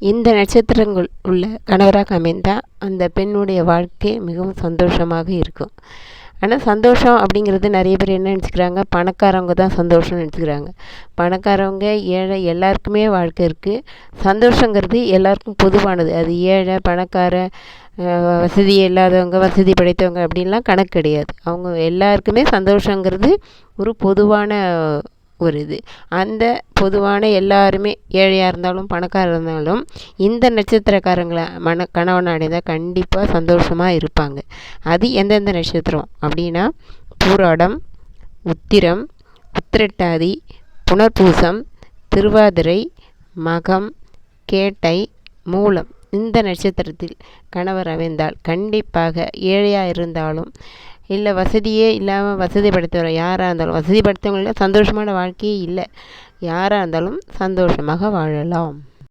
இந்த நட்சத்திரங்கள் உள்ள கணவராக அமைந்தால் அந்த பெண்ணுடைய வாழ்க்கை மிகவும் சந்தோஷமாக இருக்கும். ஆனால் சந்தோஷம் அப்படிங்கிறது நிறைய பேர் என்ன நினச்சிக்கிறாங்க? பணக்காரவங்க தான் சந்தோஷம்னு நினச்சிக்கிறாங்க. பணக்காரவங்க ஏழை எல்லாருக்குமே வாழ்க்கை இருக்குது சந்தோஷங்கிறது எல்லாருக்கும் பொதுவானது. அது ஏழை பணக்கார வசதி இல்லாதவங்க வசதி படைத்தவங்க அப்படின்லாம் கணக்கு கிடையாது. அவங்க எல்லாருக்குமே சந்தோஷங்கிறது ஒரு பொதுவான ஒரு இது அந்த பொதுவான எல்லாருமே ஏழையாக இருந்தாலும் பணக்காரராக இருந்தாலும் இந்த நட்சத்திரக்காரங்களை மன கணவன் அடைந்தால் கண்டிப்பாக சந்தோஷமாக இருப்பாங்க. அது எந்தெந்த நட்சத்திரம்? அப்படின்னா பூராடம் உத்திரம் உத்திரட்டாதி புனர்பூசம் திருவாதிரை மகம் கேட்டை மூலம். இந்த நட்சத்திரத்தில் கணவர் அமைந்தால் கண்டிப்பாக ஏழையாக இருந்தாலும் இல்லை வசதியே இல்லாமல் வசதி படைத்தவர் யாராக இருந்தாலும் வசதி படுத்தவங்களுக்கு சந்தோஷமான வாழ்க்கையே இல்லை. யாராக இருந்தாலும் சந்தோஷமாக வாழலாம்.